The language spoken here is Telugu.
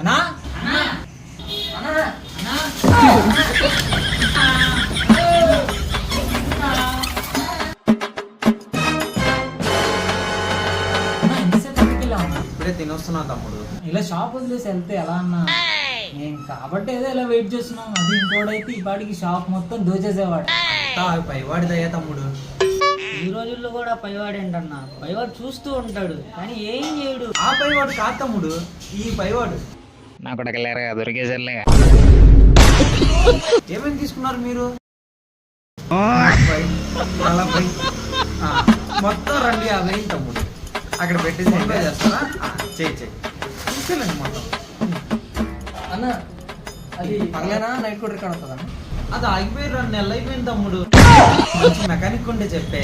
అన్నా? ఇప్పుడే తినొస్తున్నా తమ్ముడు. ఇలా షాప్ వదిలేసి వెళ్తే ఎలా అన్నా? నేను కాబట్టి ఏదో ఇలా వెయిట్ చేస్తున్నాం. అది ఇంకోడైతే ఈ పాటికి షాప్ మొత్తం దోచేసేవాడు. అంతా పైవాడిదయ్యా తమ్ముడు. ఈ రోజుల్లో కూడా పైవాడేంటన్నా? పైవాడు చూస్తూ ఉంటాడు కానీ ఏం చేయడు. ఆ పైవాడు కాదు తమ్ముడు ఈ పైవాడు. నా కొడకలేరా దొరికేసరిలే ఏమేమి తీసుకున్నారు మీరు? నలభై. మొత్తం రెండు యాభై తమ్ముడు. అక్కడ పెట్టేసి ఎంజాయ్ చేస్తారా? చేయి చేయి. తీసుకెళ్ళండి మొత్తం. అన్న అది పగలేనా నైట్ కూడా ఇక్కడ ఉంటుందా అది ఆగిపోయి రెండు నెలలు అయిపోయింది తమ్ముడు. మంచి మెకానిక్ ఉండే చెప్పే.